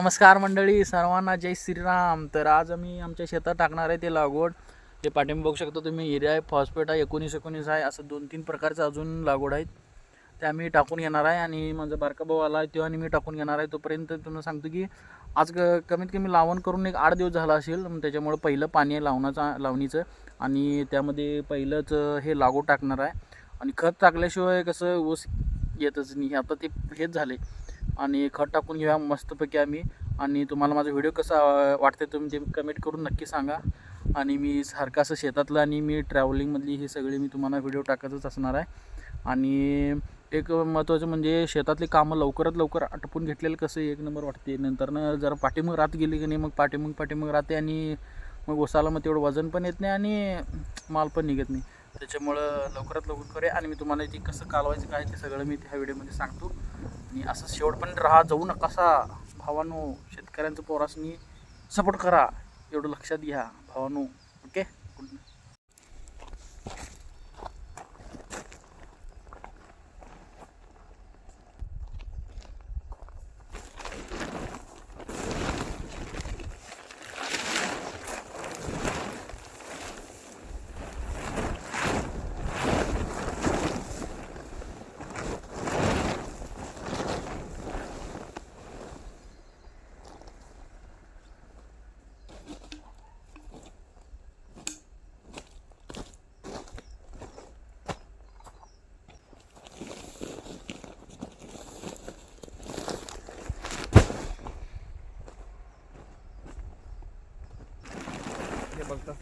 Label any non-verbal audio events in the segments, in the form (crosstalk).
नमस्कार मंडळी सर्वांना जय श्रीराम. तर आज आम्ही आमच्या शेतात टाकणार आहे ते लागवड. ते पाठिंबा बघू शकता तुम्ही एरिया आहे फॉस्फेट आहे एकोणीस एकोणीस आहे असं दोन तीन प्रकारचं अजून लागवड आहेत. ते आम्ही टाकून घेणार आहे आणि माझा बारका भाऊ आला आहे तो आणि मी टाकून घेणार आहे. तोपर्यंत तुम्हाला सांगतो की आज क- कमीत कमी लावण करून एक आठ दिवस झाला असेल. मग त्याच्यामुळं पहिलं पाणी आहे लावणाचा लावणीचं. आणि त्यामध्ये पहिलंच हे लागवड टाकणार आहे. आणि खत टाकल्याशिवाय कसं ऊस येतच नाही. आता ते हेच झाले आणि खत टाकून घेऊया मस्तपैकी आम्ही. आणि तुम्हाला माझा व्हिडिओ कसा वाटते तुम्ही ते कमेंट करून नक्की सांगा. आणि मी सारखं असं शेतातलं आणि मी ट्रॅव्हलिंगमधली हे सगळे मी तुम्हाला व्हिडिओ टाकतच असणार आहे. आणि एक महत्त्वाचं म्हणजे शेतातली कामं लवकरात लवकर आटपून घेतलेलं कसं एक नंबर वाटते. नंतरनं जरा पाठीमग रात गेली की नाही मग पाठीमग पाठीमग राहते आणि मग ओसाला मग तेवढं वजन पण येत नाही आणि माल पण निघत नाही. त्याच्यामुळं लवकरात लवकर करे आणि मी तुम्हाला ती कसं कालवायचं काय ते सगळं मी त्या व्हिडिओमध्ये सांगतो. आणि असं शेवटपर्यंत राहा जाऊ नकासा भावानो शेतकऱ्यांचं पोरासनी सपोर्ट करा. एवढं लक्षात घ्या भावानो. ओके गुड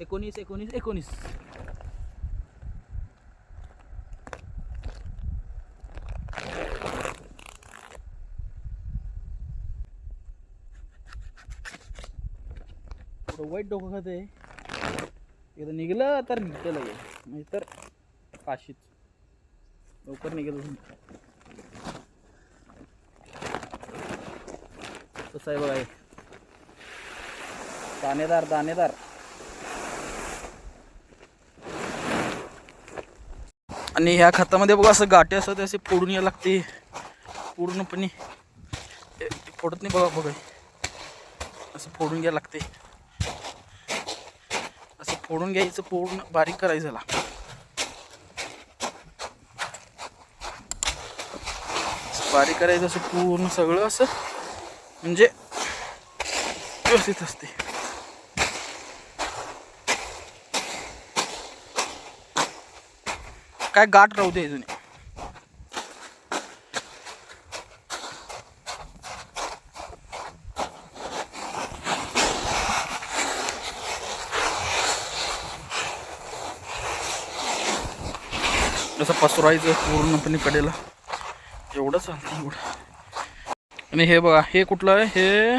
एकोणीस एकोणीस. एकोणीस वाईट डोकं खात आहे. एकदा निघलं तर निघतं लगे म्हणजे तर काशीच लवकर निघेल कसं आहे बघा दाणेदार दाणेदार. आणि ह्या खतामध्ये बघा असं गाठी असतात असे फोडून यायला लागते. पूर्णपणे. फोडत नाही बघा बघा. असं फोडून घ्यायला लागते. असं फोडून घ्यायचं पूर्ण बारीक करायचं याला बारीक करायचं असं पूर्ण सगळं असं. म्हणजे व्यवस्थित असते. काय गाठ राहू दे अजून जसं पसरायचं पूर्णपणे कडेला. एवढं चालतं एवढं. आणि हे बघा हे कुठलं आहे? हे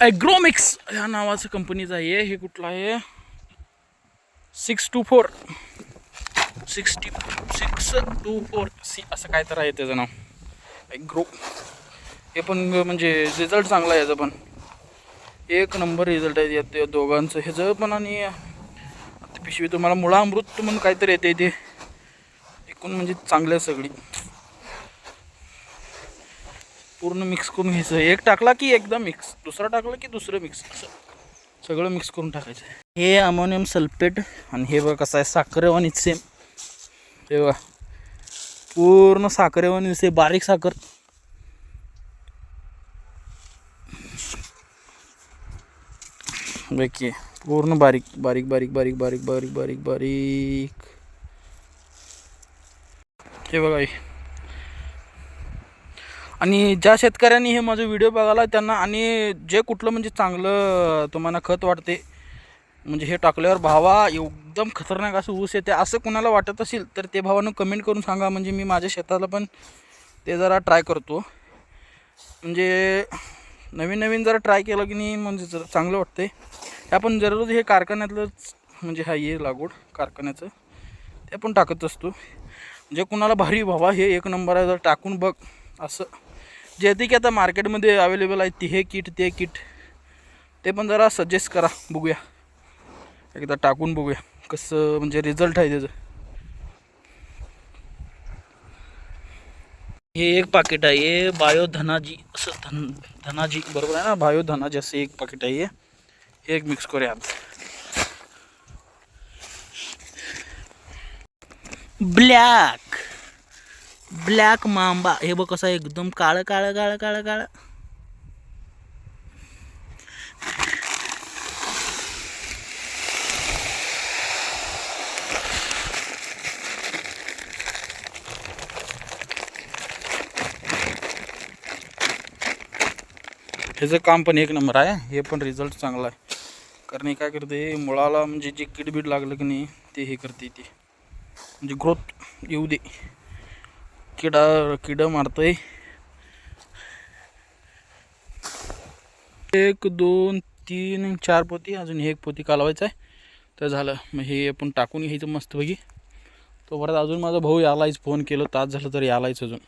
ॲग्रोमिक्स ह्या नावाचं कंपनीचं आहे. हे कुठलं आहे? Six two four sixty six two four C असं काय तर आहे त्याचं नाव. ॲग्रो हे पण म्हणजे रिझल्ट चांगला आहे याचा पण. एक नंबर रिझल्ट आहे यात या दोघांचं. ह्याचं पण आणि पिशवी तुम्हाला मुळा अमृत म्हणून काहीतरी येते ते एकूण म्हणजे चांगलं आहे सगळी. पूर्ण मिक्स करून घ्यायचं. एक टाकला की एकदम मिक्स दुसरा टाकला की दुसरं मिक्स असं सगळं मिक्स करून टाकायचं. हे अमोनियम सल्फेट आणि हे बघा कसं आहे साखरेवानी सेम हे बघा. पूर्ण साखरेवानी दिसते बारीक साखर. बाकी पूर्ण बारीक बारीक बारीक बारीक बारीक बारीक बारीक बारीक. हे बघा आणि ज्या शेतकऱ्यांनी हे माझं व्हिडिओ बघायला त्यांना आणि जे कुठलं म्हणजे चांगलं तुम्हाला खत वाटते म्हणजे हे टाकल्यावर भावा एकदम खतरनाक असं ऊस येते असं कुणाला वाटत असेल तर ते भावानं कमेंट करून सांगा. म्हणजे मी माझ्या शेताला पण ते जरा ट्राय करतो. म्हणजे नवीन नवीन जरा ट्राय केलं की नाही म्हणजे जरा चांगलं वाटते आपण जरूर हे कारखान्यातलंच म्हणजे हा ये लागवड कारखान्याचं. ते पण टाकत असतो. जे कुणाला भारी भावा हे एक नंबर आहे जर टाकून बघ. असं. जे ते की आता मार्केटमध्ये अवेलेबल आहे ती हे किट ते किट ते पण जरा सजेस्ट करा. बघूया. एकदा टाकून बघूया कसं म्हणजे रिझल्ट आहे त्याचं. हे एक पाकिट आहे हे बायो धनाजी असं धन धनाजी बरोबर आहे ना? बायो धनाजी असं एक पाकिट आहे हे. हे एक मिक्स करूया ब्लॅक ब्लॅक मांबा. हे बघ कसं आहे, एकदम काळं काळं काळं काळं काळं. ह्याचं काम पण एक नंबर आहे. हे पण रिझल्ट चांगला आहे. कारण हे काय करते मुळाला म्हणजे जे किडबीड लागलं की नाही ते हे करते ते. म्हणजे ग्रोथ येऊ दे. किडा किड मारतंय. एक दोन तीन चार पोती अजून हे एक पोती कालवायचं आहे. तर झालं. मग हे आपण टाकून घ्यायचं मस्तपैकी तो परत अजून माझा भाऊ यालायच फोन केलं. तास झालं तर यालायच अजून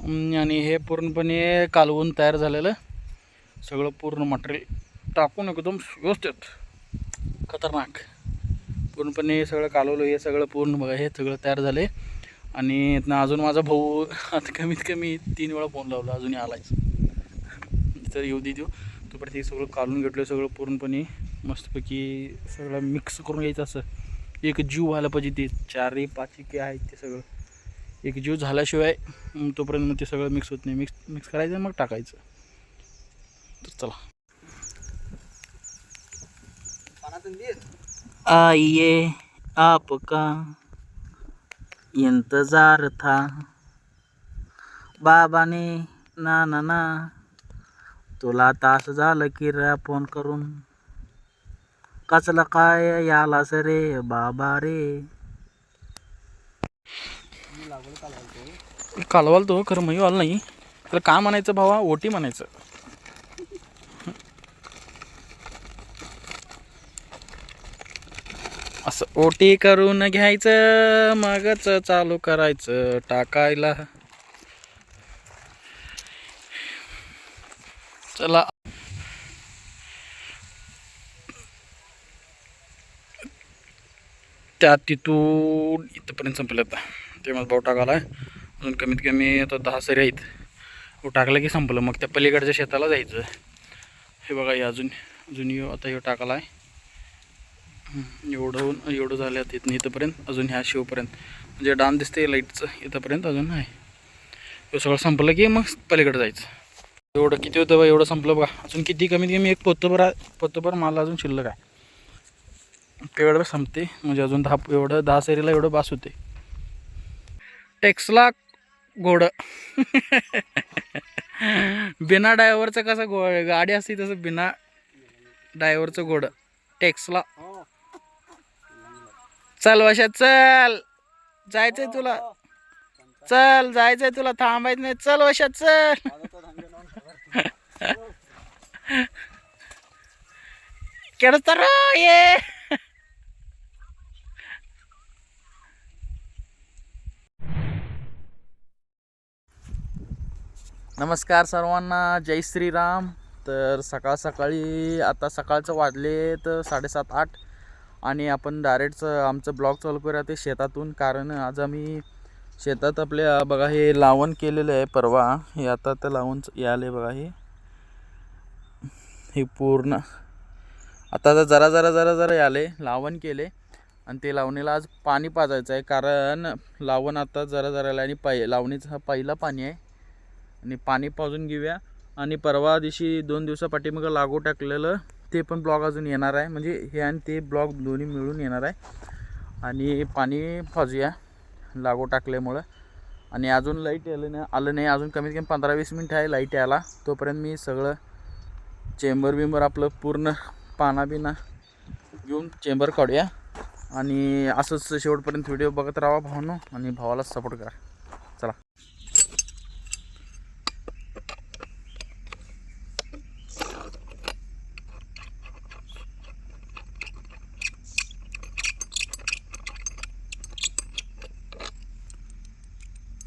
अं, आणि हे पूर्णपणे कालवून तयार झालेलं सगळं पूर्ण मटेरियल टाकून एकदम व्यवस्थित. खतरनाक. पूर्णपणे सगळं कालवलं हे सगळं पूर्ण बघा हे सगळं तयार झाले. आणि इथनं अजून माझा भाऊ आता कमीत कमी तीन वेळा फोन लावला अजूनही आलायच. तर येऊ दे देऊ. तोपर्यंत हे सगळं काढून घेतलं सगळं पूर्णपणे मस्तपैकी सगळं मिक्स करून घ्यायचं असं. एक जीव व्हायला पाहिजे ते. चारही पाचही के आहेत ते सगळं. एक जीव झाल्याशिवाय तोपर्यंत मग ते सगळं मिक्स होत नाही. मिक्स मिक्स करायचं मग टाकायचं. तर चला. आइए आपका इंतजार था बाबाने ना ना ना तुला तास झालं की रे फोन करून. कसलं काय यालास रे बाबा रे? कालवाल तो खरं मयू आलं नाही. तर काय म्हणायचं भावा? ओटी म्हणायचं. असं ओटी करून घ्यायचं मगच चालू करायचं टाकायला. चला. त्या तिथून इथंपर्यंत संपलं आता. ते माझा भाऊ टाकाला आहे. अजून कमीत कमी आता दहा सरी आहेत. तो टाकलं की संपलं. मग त्या पलीकडच्या शेताला जायचं. हे बघा हे अजून अजून यो आता हे टाकाला आहे. एवढं एवढं झालं आता इथनं इथंपर्यंत. अजून ह्या शिवपर्यंत. म्हणजे डान दिसते लाईटचं. इथंपर्यंत अजून आहे. हे सगळं संपलं की मग पलीकडे जायचं. एवढं किती होतं बा? एवढं संपलं बघा. अजून किती कमीत कमी एक पोतभर आहे- पोतभर माल अजून शिल्लक आहे. तेवढं संपते. म्हणजे अजून दहा एवढं दहा सेरीला एवढं बास होते. टेक्सला घोडं. बिना ड्रायव्हरचं कसं गो गाडी असते तसं बिना ड्रायव्हरचं घोडं. टेक्सला. चल वशा चल. जायचंय तुला. चल जायचंय तुला. थांबायच नाही. चल वशा चल. (laughs) केलं तर ये. नमस्कार सर्वांना जय श्रीराम. तर सकाळ सकाळी आता सकाळचं वाजले तर साडेसात आठ. आणि आपण डायरेक्टचं आमचं ब्लॉग चालू करूया ते शेतातून कारण आज आम्ही शेतात आपल्या बघा हे लावण केलेलं आहे परवा. हे आता तर लावण यायलं बघा हे. हे पूर्ण. आता तर जरा जरा जरा जरा आले लावण केले आणि ते लावणीला आज पाणी पाजायचं आहे कारण लावण आता जरा जरा आलं आणि पाय लावणीचं हा पहिला पाणी आहे. आणि पाणी पाजून घेऊया. आणि परवा दिवशी दोन दिवसापाठी मग लागू टाकलेलं ते पण ब्लॉग अजून येणार आहे. म्हणजे हे आणि ते ब्लॉग दोन्ही मिळून येणार आहे. आणि पाणी पाजूया लागू टाकल्यामुळं. आणि अजून लाइट आलं नाही आलं नाही. अजून कमीत कमी पंधरा वीस मिनटं आहे लाइट यायला. तोपर्यंत मी सगळं चेंबर बिंबर आपलं पूर्ण पाना बिना घेऊन चेंबर काढूया. आणि असंच शेवटपर्यंत व्हिडिओ बघत राहा भावानो. आणि भावाला सपोर्ट करा चला आता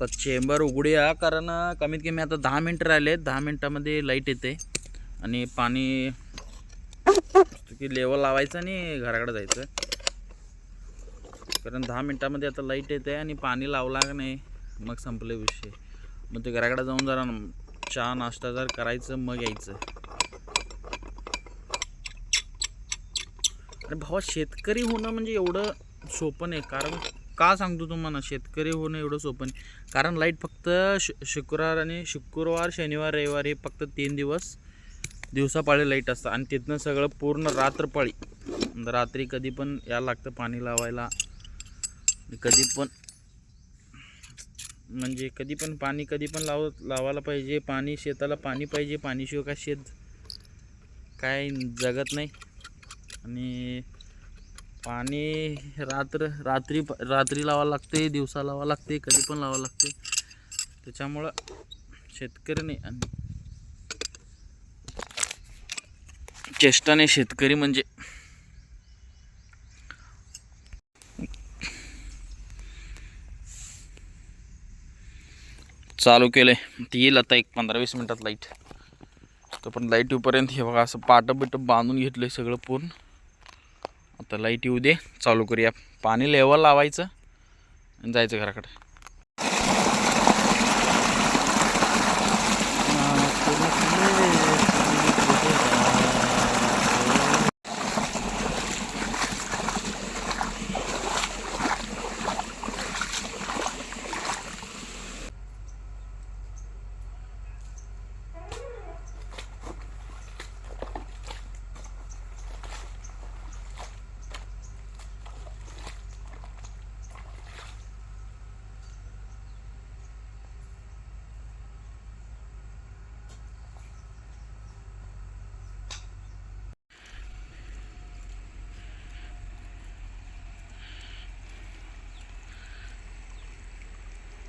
चेंबर उघडूया कारण कमीत कमी आता दहा मिनटं राहिले दहा मिनटामध्ये लाइट येते. आणि पाणी की लेवल लावायचं आणि घराकडे जायचं. कारण दहा मिनटामध्ये आता लाइट येते आणि पाणी लावला का नाही मग संपले विषय. मग ते घराकडे जाऊन जरा चहा नाश्ता जर करायचं मग यायचं. अरे भावा शेतकरी होणं म्हणजे एवढं सोपं नाही. कारण का सांगतो तुम्हाला? शेतकरी होणं एवढं सोपं नाही. कारण लाइट फक्त श शुक्रवार आणि शुक्रवार शनिवार रविवार हे फक्त तीन दिवस दिवसापाळी लाइट असतं. आणि तिथनं सगळं पूर्ण रात्रपाळी. म्हणजे रात्री कधी पण यायला लागतं पाणी लावायला. कधी पण म्हणजे कधी पण पाणी कधी पण लाव लावायला पाहिजे. पाणी शेताला पाणी पाहिजे. पाणीशिवाय काय शेत काय जगत नाही. आणि पाणी रात्र रात्री रात्री लावावं लागते दिवसा लावावं लागते कधी पण लावावं लागते. त्याच्यामुळं शेतकरी नाही आणि चेष्टाने शेतकरी म्हणजे चालू केलं आहे ती येईल आता एक पंधरा वीस मिनटात लाइट तर पण लाइट येऊपर्यंत हे बघा असं पाटं बिटं बांधून घेतलं आहे सगळं पूर्ण. आता लाइट येऊ दे. चालू करूया. पाणी लेवल लावायचं आणि जायचं घराकडे.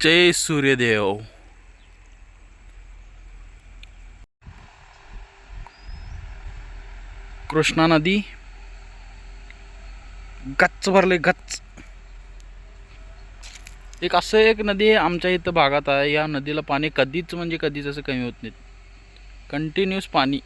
जय सूर्यदेव. कृष्णा नदी. गच्च भरले गच्च. एक असं एक नदी आहे आमच्या इथं भागात आहे. या नदीला पाणी कधीच म्हणजे कधीच असं कमी होत नाही. कंटिन्युअस पाणी.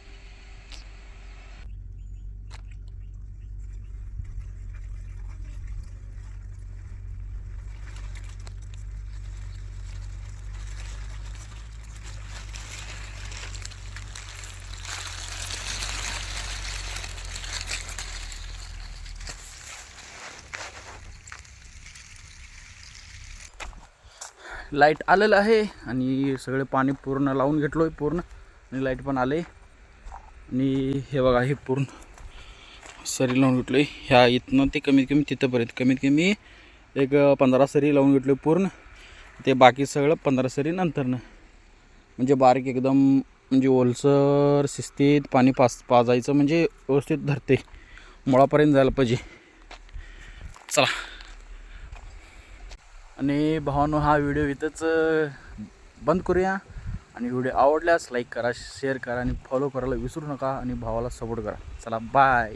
लाइट आलेलं आहे आणि सगळे पाणी पूर्ण लावून घेतलो आहे पूर्ण. आणि लाइट पण आले आणि हे बघा हे पूर्ण सरी लावून घेतलो आहे ह्या इथनं ते कमीत कमी तिथंपर्यंत कमीत कमी एक पंधरा सरी लावून घेतलो पूर्ण. ते बाकी सगळं पंधरा सरी नंतरनं. म्हणजे बारीक एकदम म्हणजे ओलसर शिस्तीत पाणी पास पाजायचं म्हणजे व्यवस्थित धरते. मुळापर्यंत जायला पाहिजे. चला. आणि भावानो हा व्हिडिओ इथंच बंद करूया. आणि व्हिडिओ आवडल्यास लाईक करा शेअर करा आणि फॉलो करायला विसरू नका आणि भावाला सपोर्ट करा. चला बाय